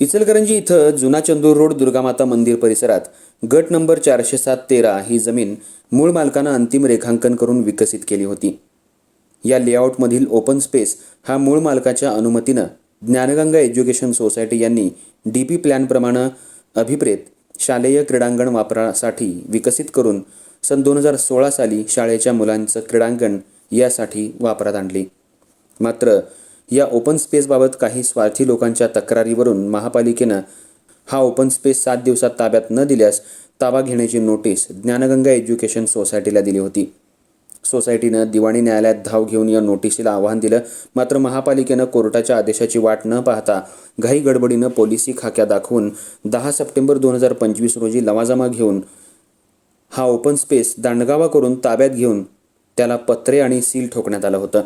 इचलकरंजी इथं जुना चंदूर रोड दुर्गामाता मंदिर परिसरात गट नंबर चारशे सात तेरा ही जमीन मूळ मालकानं अंतिम रेखांकन करून विकसित केली होती. या लेआउटमधील ओपन स्पेस हा मूळ मालकाच्या अनुमतीनं ज्ञानगंगा एज्युकेशन सोसायटी यांनी डी पी प्लॅनप्रमाणे अभिप्रेत शालेय क्रीडांगण वापरासाठी विकसित करून सन दोन हजार सोळा साली शाळेच्या मुलांचं क्रीडांगण यासाठी वापरात आणली. मात्र या ओपन स्पेसबाबत काही स्वार्थी लोकांच्या तक्रारीवरून महापालिकेनं हा ओपन स्पेस सात दिवसात ताब्यात न दिल्यास ताबा घेण्याची नोटीस ज्ञानगंगा एज्युकेशन सोसायटीला दिली होती. सोसायटीनं दिवाणी न्यायालयात धाव घेऊन या नोटिसीला आव्हान दिलं. मात्र महापालिकेनं कोर्टाच्या आदेशाची वाट न पाहता घाई गडबडीनं पोलिसी खाक्या दाखवून दहा सप्टेंबर दोन हजार पंचवीस रोजी लवाजमा घेऊन हा ओपन स्पेस दांडगावा करून ताब्यात घेऊन त्याला पत्रे आणि सील ठोकण्यात आलं होतं.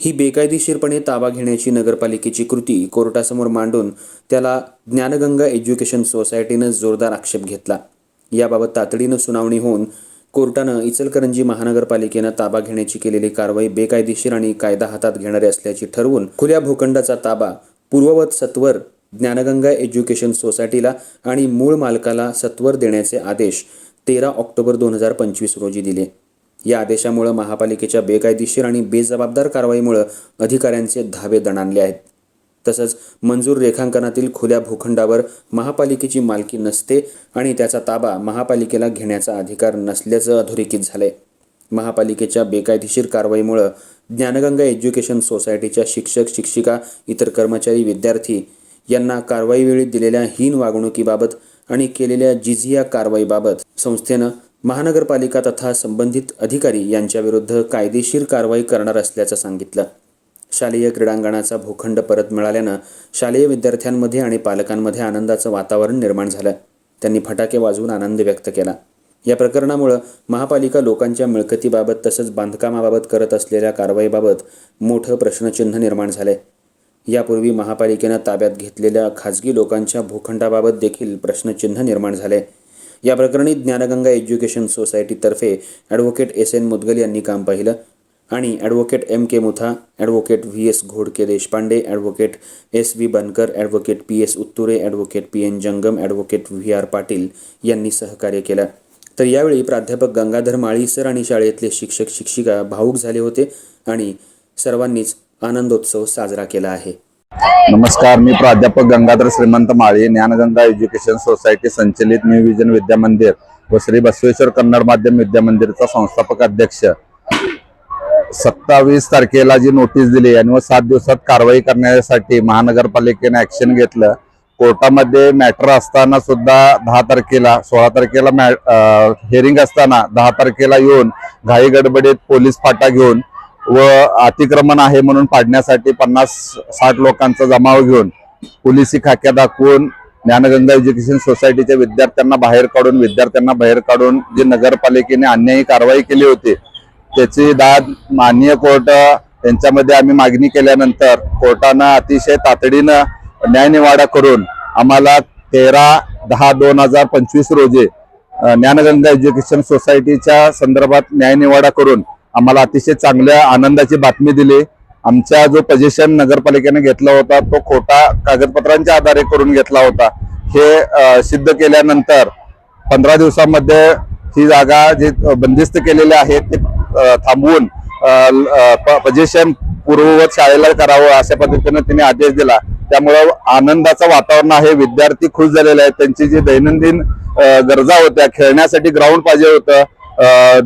ही बेकायदेशीरपणे ताबा घेण्याची नगरपालिकेची कृती कोर्टासमोर मांडून त्याला ज्ञानगंगा एज्युकेशन सोसायटीनं जोरदार आक्षेप घेतला. याबाबत तातडीनं सुनावणी होऊन कोर्टानं इचलकरंजी महानगरपालिकेनं ताबा घेण्याची केलेली कारवाई बेकायदेशीर आणि कायदा हातात घेणारी असल्याची ठरवून खुल्या भूखंडाचा ताबा पूर्ववत सत्वर ज्ञानगंगा एज्युकेशन सोसायटीला आणि मूळ मालकाला सत्वर देण्याचे आदेश तेरा ऑक्टोबर दोन हजार पंचवीस रोजी दिले. या आदेशामुळे महापालिकेच्या बेकायदेशीर आणि बेजबाबदार कारवाईमुळे अधिकाऱ्यांचे धावे दणाणले आहेत. तसंच मंजूर रेखांकनातील खुल्या भूखंडावर महापालिकेची मालकी नसते आणि त्याचा ताबा महापालिकेला घेण्याचा अधिकार नसल्याचं अधोरेखित झालंय. महापालिकेच्या बेकायदेशीर कारवाईमुळं ज्ञानगंगा एज्युकेशन सोसायटीच्या शिक्षक शिक्षिका इतर कर्मचारी विद्यार्थी यांना कारवाईवेळी दिलेल्या हीन वागणुकीबाबत आणि केलेल्या जिझिया कारवाईबाबत संस्थेनं महानगरपालिका तथा संबंधित अधिकारी यांच्याविरुद्ध कायदेशीर कारवाई करणार असल्याचं सांगितलं. शालेय क्रीडांगणाचा भूखंड परत मिळाल्यानं शालेय विद्यार्थ्यांमध्ये आणि पालकांमध्ये आनंदाचं वातावरण निर्माण झालं. त्यांनी फटाके वाजवून आनंद व्यक्त केला. या प्रकरणामुळं महापालिका लोकांच्या मिळकतीबाबत तसंच बांधकामाबाबत करत असलेल्या कारवाईबाबत मोठं प्रश्नचिन्ह निर्माण झालंय. यापूर्वी महापालिकेनं ताब्यात घेतलेल्या खाजगी लोकांच्या भूखंडाबाबत देखील प्रश्नचिन्ह निर्माण झाले या प्रकरणी ज्ञानगंगा एज्युकेशन सोसायटीतर्फे ॲडव्होकेट एस एन मुदगल यांनी काम पाहिलं आणि advocate M K Mutha advocate V S Ghodke Deshpande advocate S V Bankar advocate P S Utture advocate P N Jangam advocate V R Patil यांनी सहकार्य केलं. तर यावेळी प्राध्यापक गंगाधर माळी सर आणि शाळेतले शिक्षक शिक्षिका भाऊक झाले होते आणि सर्वांनीच आनंदोत्सव साजरा केला आहे. नमस्कार मी प्राध्यापक गंगाधर श्रीमंत माळी ज्ञानगंगा एज्युकेशन सोसायटी संचलित न्यू विजन विद्या मंदिर व श्री बसवेश्वर कन्नड माध्यम विद्या मंदिरचा संस्थापक अध्यक्ष. सत्तावीस तारखेला जी नोटीस दिली आणि व सात दिवसात कारवाई करण्यासाठी महानगरपालिकेने ऍक्शन घेतलं. कोर्टामध्ये मॅटर असताना सुद्धा दहा तारखेला सोळा तारखेला हिअरिंग असताना दहा तारखेला येऊन घाई गडबडीत पोलीस फाटा घेऊन व अतिक्रमण आहे म्हणून पाडण्यासाठी पन्नास साठ लोकांचा जमाव घेऊन पोलिसी खाक्या दाखवून ज्ञानगंगा एज्युकेशन सोसायटीच्या विद्यार्थ्यांना बाहेर काढून विद्यार्थ्यांना बाहेर काढून जी नगरपालिकेने अन्यायी कारवाई केली होती त्याची दाद माननीय कोर्ट यांच्यामध्ये आम्ही मागणी केल्यानंतर कोर्टानं अतिशय तातडीनं न्यायनिवाडा करून आम्हाला तेरा दहा दोन हजार पंचवीस रोजी ज्ञानगंगा एज्युकेशन सोसायटीच्या संदर्भात न्यायनिवाडा करून आम्हाला अतिशय चांगल्या आनंदाची बातमी दिली. आमचा जो पजेशन नगरपालिकेने घेतला होता तो खोटा कागदपत्रांच्या आधारे करून घेतला होता. हे सिद्ध केल्यानंतर पंधरा दिवसामध्ये ही जागा जी बंदिस्त केलेली आहे ते थांबवून पजेशन पूर्ववत शाळेला करावं अशा पद्धतीने तिने आदेश दिला. त्यामुळं आनंदाचं वातावरण आहे विद्यार्थी खुश झालेले आहेत त्यांची जी दैनंदिन गरजा होत्या खेळण्यासाठी ग्राउंड पाहिजे होतं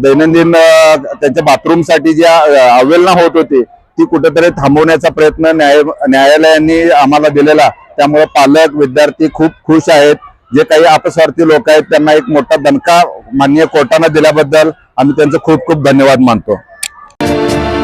दैनंदिन त्यांच्या बाथरूमसाठी ज्या अवहेलना होत होती ती कुठेतरी थांबवण्याचा प्रयत्न न्याय न्यायालयाने आम्हाला दिलेला. त्यामुळे पालक विद्यार्थी खूप खुश आहेत. जे काही अपस्वार्थी लोक आहेत त्यांना एक मोठा दणका मान्य कोर्टानं दिल्याबद्दल आम्ही त्यांचं खूप खूप धन्यवाद मानतो.